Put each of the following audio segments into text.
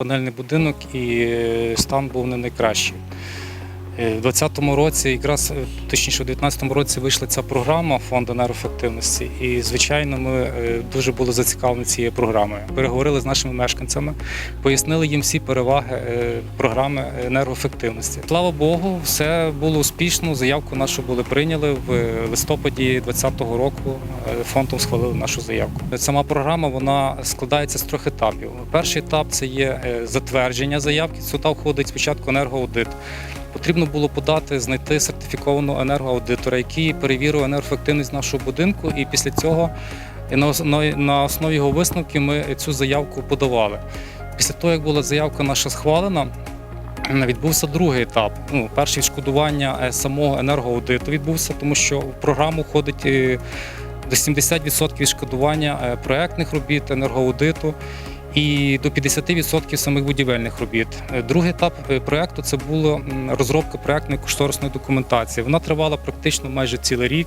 Панельний будинок і е, стан був не найкращий. Е, У 2020 році, якраз е, точніше, у 2019 році вийшла ця програма фонду енергоефективності, і звичайно, ми е, дуже були зацікавлені цією програмою. Переговорили з нашими мешканцями, пояснили їм всі переваги програми енергоефективності. Слава Богу, все було успішно. Заявку нашу були прийняли в листопаді 2020 року. Фондом схвалили нашу заявку. Сама програма вона складається з трьох етапів. Перший етап це є затвердження заявки. Сюди входить спочатку енергоаудит. Потрібно було подати, знайти сертифікованого енергоаудитора, який перевірив енергоефективність нашого будинку, і після цього на основі, його висновки ми цю заявку подавали. Після того, як була заявка наша схвалена, відбувся другий етап. Ну, перше відшкодування е, самого енергоаудиту відбувся, тому що в програму входить е, до 70% відшкодування е, проектних робіт, енергоаудиту і до 50% самих будівельних робіт. Е, Другий етап е, проекту це була розробка проектної кошторисної документації. Вона тривала практично майже цілий рік,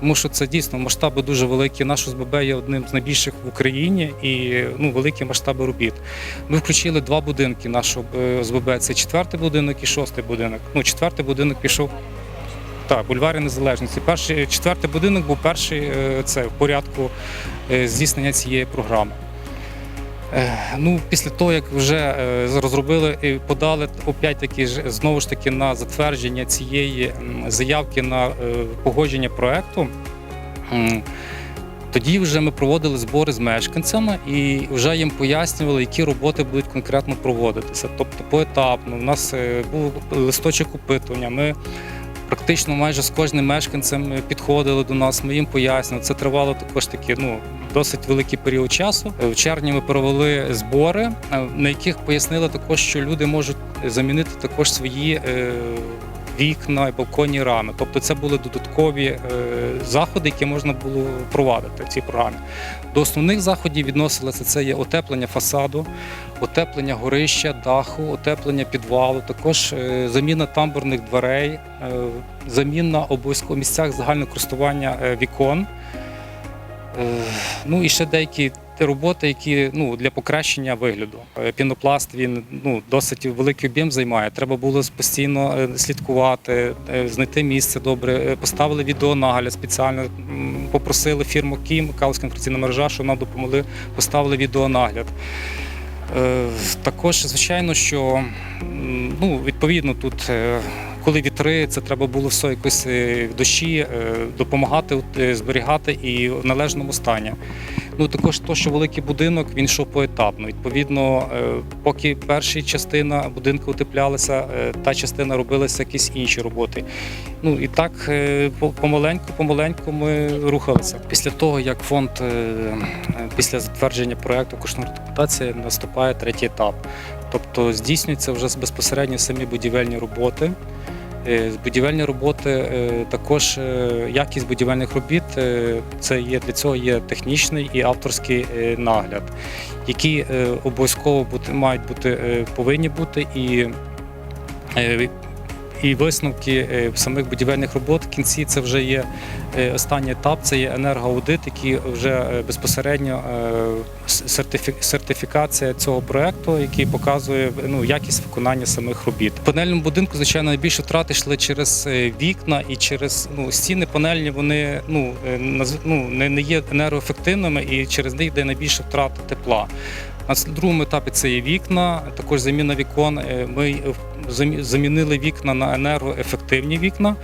тому що це дійсно масштаби дуже великі. Наш ОСББ є одним з найбільших в Україні і ну, великі масштаби робіт. Ми включили два будинки нашого е, ОСББ. Це четвертий будинок і шостий будинок. Ну, четвертий будинок пішов. Так, бульварі незалежності. Перший четвертий будинок був перший е, це в порядку е, здійснення цієї програми. Е, Ну, після того, як вже е, розробили і подали опять таки знову ж таки на затвердження цієї заявки на е, погодження проекту. Тоді вже ми проводили збори з мешканцями і вже їм пояснювали, які роботи будуть конкретно проводитися. Тобто поетапно. У нас був листочок опитування. Ми практично майже з кожним мешканцем підходили до нас. Ми їм пояснювали. Це тривало також таки, ну досить великий період часу. Е, В червні ми провели збори, е, на яких пояснили також, що люди можуть замінити також свої. е, Вікна і балконні рами, тобто це були додаткові заходи, які можна було провадити в цій програмі. До основних заходів відносилося це є утеплення фасаду, утеплення горища, даху, утеплення підвалу, також заміна тамбурних дверей, заміна обов'язково місцях загального користування вікон. Е, Ну і ще деякі роботи, які ну, для покращення вигляду. Е, Пінопласт він ну, досить великий об'єм займає. Треба було постійно е, слідкувати, знайти місце добре. Поставили відеонагляд спеціально, попросили фірму Кім, Калська інформаційна мережа, щоб нам допомогли, поставили відеонагляд. Також, звичайно, що ну, відповідно тут, коли вітри, це треба було все якось е, в дощі е, допомагати е, зберігати і в належному стані. Ну також то, що великий будинок він йшов поетапно. Відповідно, поки перша частина будинку утеплялася, та частина робилася якісь інші роботи. Ну і так помаленьку, помаленьку ми рухалися. Після того, як фонд після затвердження проекту кошторисна документація наступає третій етап. Тобто здійснюються вже безпосередньо самі будівельні роботи. Е, Будівельні роботи е, також е, якість будівельних робіт це є для цього є технічний і авторський нагляд, які обов'язково бути мають бути повинні бути і. І висновки е, самих будівельних робот в кінці це вже є е, останній етап, це є енергоаудит, який вже е, безпосередньо сертифікація цього проекту, який показує ну, якість виконання самих робіт. Панельному будинку, звичайно, найбільше втрати йшли через вікна і через ну, стіни панельні, вони ну, ну, не, не є енергоефективними і через них йде найбільше втрата тепла. На другому етапі це є вікна, також заміна вікон. Е, Ми е, замінили вікна на енергоефективні вікна.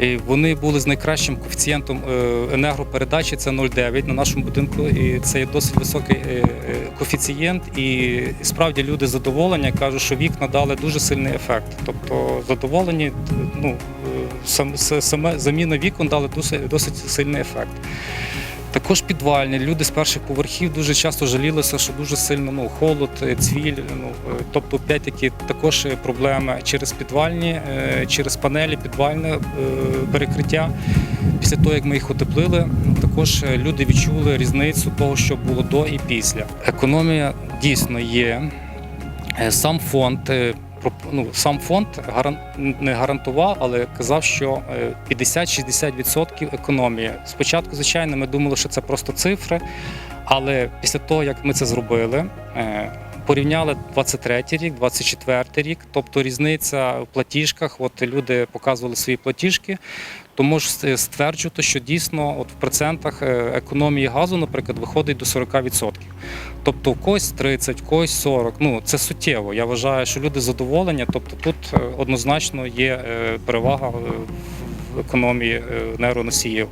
І Вони були з найкращим коефіцієнтом е, енергопередачі, це 0,9 на нашому будинку. І це є досить високий коефіцієнт. І справді люди задоволені, кажуть, що вікна дали дуже сильний ефект. Тобто задоволені, ну, саме заміна вікон дали досить, досить сильний ефект. Також підвальні. Люди з перших поверхів дуже часто жалілися, що дуже сильно ну, холод, е, цвіль. Ну, е, тобто, опять таки також е, проблеми через підвальні, через панелі, підвальне перекриття. Після того, як ми їх утеплили, також люди відчули різницю того, що було до і після. Економія дійсно є. Сам фонд. Е, Ну, сам фонд не гарантував, але казав, що е, 50-60% економії. Спочатку, звичайно, ми думали, що це просто цифри, але після того, як ми це зробили, е, Порівняли 23 рік, 24 рік, тобто різниця в платіжках. От люди показували свої платіжки. Тому ж стверджувати, що дійсно от в процентах е, економії газу, наприклад, виходить до 40%. Тобто в когось 30, в когось 40. Ну це суттєво. Я вважаю, що люди задоволені. Тобто тут е, однозначно є е, перевага в економії енергоносіїв.